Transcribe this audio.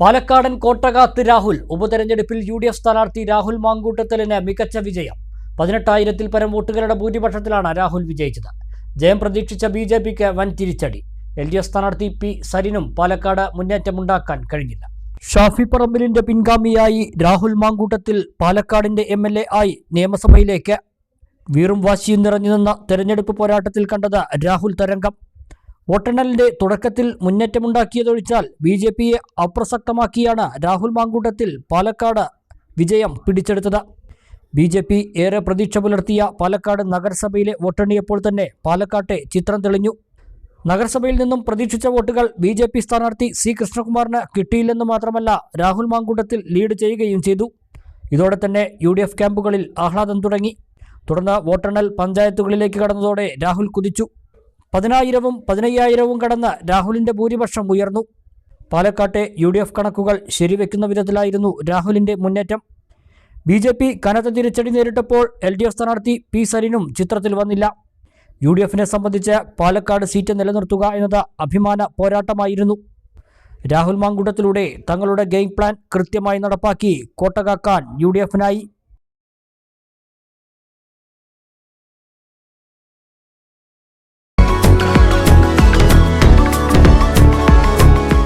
പാലക്കാടൻ കോട്ടകാത്ത് രാഹുൽ ഉപതെരഞ്ഞെടുപ്പിൽ U D F സ്ഥാനാർത്ഥി രാഹുൽ മാങ്കൂട്ടത്തലിന് മികച്ച വിജയം. പതിനെട്ടായിരത്തിൽ പരം വോട്ടുകളുടെ ഭൂരിപക്ഷത്തിലാണ് രാഹുൽ വിജയിച്ചത്. ജയം പ്രതീക്ഷിച്ച ബി ജെ പിക്ക് വൻ തിരിച്ചടി. എൽ ഡി എഫ് സ്ഥാനാർത്ഥി പി സരിനും പാലക്കാട് മുന്നേറ്റമുണ്ടാക്കാൻ കഴിഞ്ഞില്ല. ഷാഫി പറമ്പിലിന്റെ പിൻഗാമിയായി രാഹുൽ മാങ്കൂട്ടത്തിൽ പാലക്കാടിന്റെ എം എൽ എ ആയി നിയമസഭയിലേക്ക് വീറും വാശിയും നിറഞ്ഞു നിന്ന തെരഞ്ഞെടുപ്പ് പോരാട്ടത്തിൽ കണ്ടത് രാഹുൽ തരംഗം. വോട്ടെണ്ണലിന്റെ തുടക്കത്തിൽ മുന്നേറ്റമുണ്ടാക്കിയതൊഴിച്ചാൽ ബി ജെ പിയെ അപ്രസക്തമാക്കിയാണ് രാഹുൽ മാങ്കൂട്ടത്തിൽ പാലക്കാട് വിജയം പിടിച്ചെടുത്തത്. ബി ജെ പി ഏറെ പ്രതീക്ഷ പുലർത്തിയ പാലക്കാട് നഗരസഭയിലെ വോട്ടെണ്ണിയപ്പോൾ തന്നെ പാലക്കാട്ടെ ചിത്രം തെളിഞ്ഞു. നഗരസഭയിൽ നിന്നും പ്രതീക്ഷിച്ച വോട്ടുകൾ ബി ജെ പി സ്ഥാനാർത്ഥി സി കൃഷ്ണകുമാറിന് കിട്ടിയില്ലെന്ന് മാത്രമല്ല രാഹുൽ മാങ്കൂട്ടത്തിൽ ലീഡ് ചെയ്യുകയും ചെയ്തു. ഇതോടെ തന്നെ യു ഡി എഫ് ക്യാമ്പുകളിൽ ആഹ്ലാദം തുടങ്ങി. തുടർന്ന് വോട്ടെണ്ണൽ പഞ്ചായത്തുകളിലേക്ക് കടന്നതോടെ രാഹുൽ കുതിച്ചു. പതിനായിരവും പതിനയ്യായിരവും കടന്ന് രാഹുലിന്റെ ഭൂരിപക്ഷം ഉയർന്നു. പാലക്കാട്ടെ യു ഡി എഫ് കണക്കുകൾ ശരിവെക്കുന്ന വിധത്തിലായിരുന്നു രാഹുലിന്റെ മുന്നേറ്റം. ബി ജെ പി കനത്ത തിരിച്ചടി നേരിട്ടപ്പോൾ എൽ ഡി എഫ് സ്ഥാനാർത്ഥി പി സരിനും ചിത്രത്തിൽ വന്നില്ല. യു ഡി എഫിനെ സംബന്ധിച്ച് പാലക്കാട് സീറ്റ് നിലനിർത്തുക എന്നത് അഭിമാന പോരാട്ടമായിരുന്നു. രാഹുൽ മാങ്കുടത്തിലൂടെ തങ്ങളുടെ ഗെയിം പ്ലാൻ കൃത്യമായി നടപ്പാക്കി കോട്ടകാക്കാൻ യു ഡി എഫിനായി